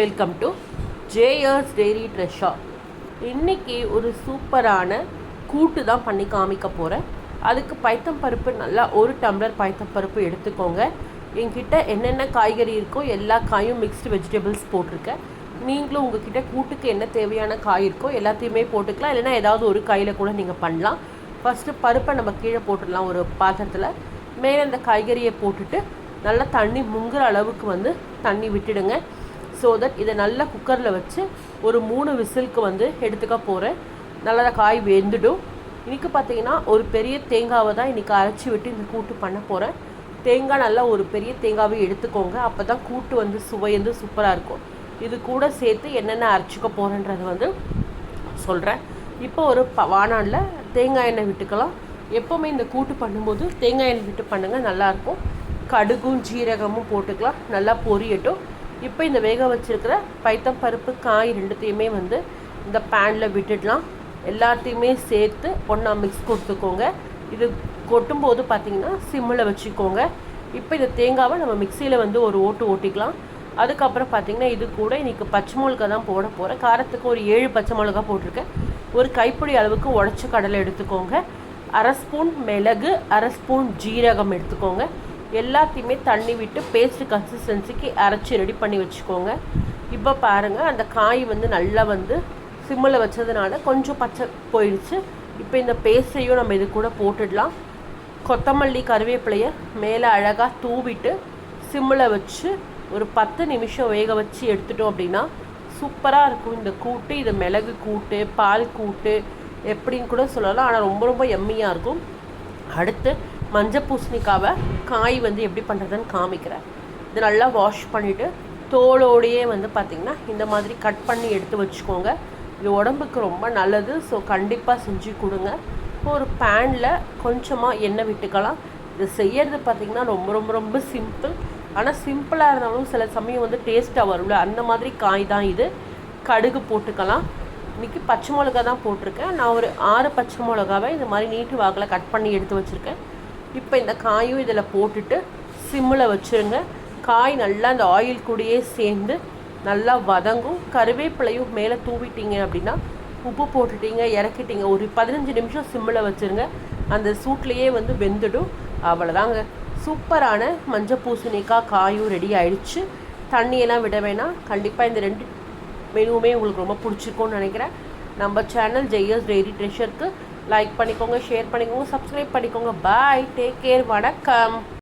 Welcome to ஜேயர்ஸ் diary treasure இன்னைக்கு ஒரு சூப்பரான கூட்டு தான் பண்ணி காமிக்க போகிறேன் அதுக்கு பைத்தம் பருப்பு நல்லா ஒரு டம்ளர் பைத்தம் பருப்பு எடுத்துக்கோங்க. என்கிட்ட என்னென்ன காய்கறி இருக்கோ எல்லா காயும் மிக்ஸ்டு வெஜிடபிள்ஸ் போட்டிருக்கேன். நீங்களும் உங்ககிட்ட கூட்டுக்கு என்ன தேவையான காய் இருக்கோ எல்லாத்தையுமே போட்டுக்கலாம். இல்லைன்னா ஏதாவது ஒரு காயில் கூட நீங்கள் பண்ணலாம். ஃபஸ்ட்டு பருப்பை நம்ம கீழே போட்டுடலாம் ஒரு பாத்திரத்தில். மேலே அந்த காய்கறியை போட்டுட்டு நல்லா தண்ணி முங்குற அளவுக்கு வந்து தண்ணி விட்டுடுங்க. ஸோ தட் இதை நல்லா குக்கரில் வச்சு ஒரு மூணு விசிலுக்கு வந்து எடுத்துக்க போகிறேன் நல்லா காய் வெந்துடும். இன்றைக்கி பார்த்தீங்கன்னா ஒரு பெரிய தேங்காவை தான் இன்றைக்கி அரைச்சி விட்டு இந்த கூட்டு பண்ண போகிறேன் தேங்காய் நல்லா ஒரு பெரிய தேங்காவை எடுத்துக்கோங்க. அப்போ தான் கூட்டு வந்து சுவை வந்து சூப்பராக இருக்கும். இது கூட சேர்த்து என்னென்ன அரைச்சிக்க போகிறேன்றது வந்து சொல்கிறேன் இப்போ ஒரு ப வானானில் தேங்காய் எண்ணெய் விட்டுக்கலாம். எப்போவுமே இந்த கூட்டு பண்ணும்போது தேங்காய் எண்ணெய் விட்டு பண்ணுங்கள் நல்லாயிருக்கும் கடுகும் ஜீரகமும் போட்டுக்கலாம். நல்லா பொரியட்டும். இப்போ இந்த வேக வச்சுருக்கிற பைத்தம் பருப்பு காய் ரெண்டுத்தையுமே வந்து இந்த பேனில் விட்டுடலாம். எல்லாத்தையுமே சேர்த்து ஒன்றா மிக்ஸ் கொடுத்துக்கோங்க. இது கொட்டும்போது பார்த்தீங்கன்னா சிம்மில் வச்சுக்கோங்க. இப்போ இந்த தேங்காவை நம்ம மிக்சியில் வந்து ஒரு ஓட்டு ஓட்டிக்கலாம். அதுக்கப்புறம் பார்த்தீங்கன்னா இது கூட இன்றைக்கி பச்சை மிளகா தான் போட போகிறேன் காரத்துக்கு ஒரு ஏழு பச்சை மிளகா போட்டிருக்கேன். ஒரு கைப்பிடி அளவுக்கு உடச்ச கடலை எடுத்துக்கோங்க. அரை ஸ்பூன் மிளகு அரை ஸ்பூன் ஜீரகம் எடுத்துக்கோங்க. எல்லாத்தையுமே தண்ணி விட்டு பேஸ்ட் கன்சிஸ்டன்சிக்கு அரைச்சி ரெடி பண்ணி வச்சுக்கோங்க. இப்போ பாருங்கள் அந்த காய் வந்து நல்லா வந்து சிம்மில் வச்சதுனால கொஞ்சம் பச்சை போயிடுச்சு. இப்போ இந்த பேஸ்ட்டையும் நம்ம இது கூட போட்டுடலாம். கொத்தமல்லி கருவேப்பிலையை மேலே அழகாக தூவிட்டு சிம்மில் வச்சு ஒரு பத்து நிமிஷம் வேக வச்சு எடுத்துட்டோம் அப்படின்னா சூப்பராக இருக்கும். இந்த கூட்டு இது மிளகு கூட்டு பால் கூட்டு எப்படின்னு கூட சொல்லலாம். ஆனால் ரொம்ப ரொம்ப எம்மியாக இருக்கும். அடுத்து மஞ்சள் பூசணிக்காவை காய் வந்து எப்படி பண்ணுறதுன்னு காமிக்கிறேன். இது நல்லா வாஷ் பண்ணிவிட்டு தோலோடையே வந்து பார்த்திங்கன்னா இந்த மாதிரி கட் பண்ணி எடுத்து வச்சுக்கோங்க. இது உடம்புக்கு ரொம்ப நல்லது. ஸோ கண்டிப்பாக செஞ்சு கொடுங்க. ஒரு பேனில் கொஞ்சமாக எண்ணெய் விட்டுக்கலாம். இது செய்யறது பார்த்திங்கன்னா ரொம்ப ரொம்ப ரொம்ப சிம்பிள் ஆனால் சிம்பிளாக இருந்தாலும் சில சமயம் வந்து டேஸ்ட்டாக வரும்ல. அந்த மாதிரி காய் தான் இது. கடுகு போட்டுக்கலாம். இன்றைக்கி பச்சை மிளகா தான் போட்டிருக்கேன். நான் ஒரு ஆறு பச்சை மிளகாவை இந்த மாதிரி நீட்டு வாக்கில் கட் பண்ணி எடுத்து வச்சுருக்கேன். இப்போ இந்த காயும் இதில் போட்டுட்டு சிம்மில் வச்சுருங்க. காய் நல்லா அந்த ஆயில் கூடயே சேர்ந்து நல்லா வதங்கும். கருவேப்பிலையும் மேலே தூவிட்டீங்க அப்படின்னா உப்பு போட்டுட்டீங்க இறக்கிட்டீங்க. ஒரு பதினஞ்சு நிமிஷம் சிம்மில் வச்சுருங்க. அந்த சூட்லேயே வந்து வெந்துடும். அவ்வளோதாங்க சூப்பரான மஞ்சள் பூசணிக்காய் காயும் ரெடி ஆயிடுச்சு. தண்ணியெல்லாம் விட வேணாம். கண்டிப்பாக இந்த ரெண்டு மெனுவுமே உங்களுக்கு ரொம்ப பிடிச்சிருக்கும்னு நினைக்கிறேன். நம்ம சேனல் ஜெய்யஸ் டெய்ரி ட்ரெஷருக்கு லைக் பண்ணிக்கோங்க ஷேர் பண்ணிக்கோங்க சப்ஸ்கிரைப் பண்ணிக்கோங்க. பாய் டேக் கேர் வணக்கம்.